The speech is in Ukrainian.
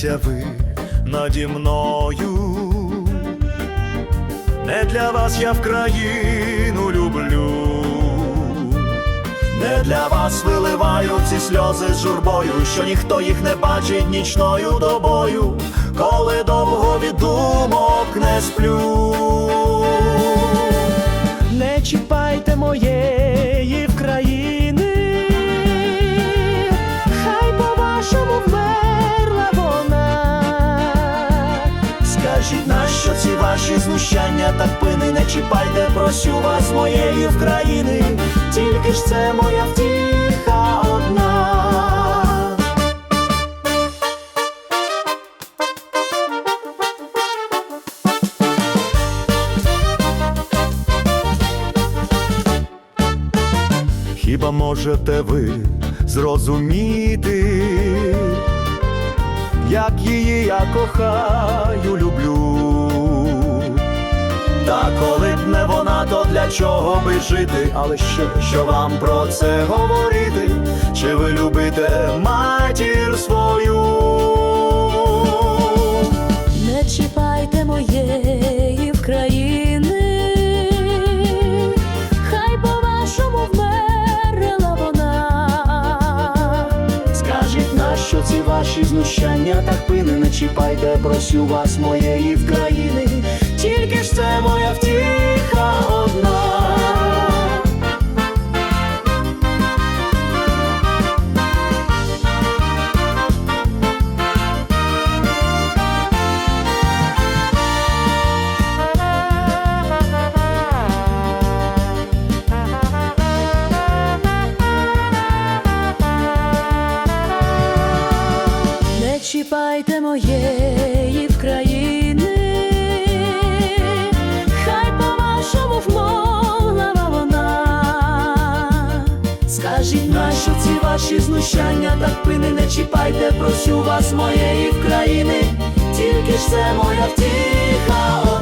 смійтеся ви наді мною. Не для вас я в країну люблю, не для вас виливаю ці сльози з журбою, що ніхто їх не бачить нічною добою, коли довго від думок не сплю. Скажіть, нащо ці ваші знущання так пини, не чіпайте, просю вас моєї країни, тільки ж це моя втіха одна. Хіба можете ви зрозуміти? Як її я кохаю, люблю. Та коли б не вона, то для чого би жити? Але що, що вам про це говорити? Чи ви любите матір свою? Ваші знущання так пини? Не чіпайте, просю вас моєї в країни, тільки ж це моя втіха одна. Чіпайте моєї вкраїни, хай по-вашому вмовлена вона. Скажіть, нащо ці ваші знущання? Так пини, не чіпайте, просю вас моєї в країни, тільки ж це моя втіха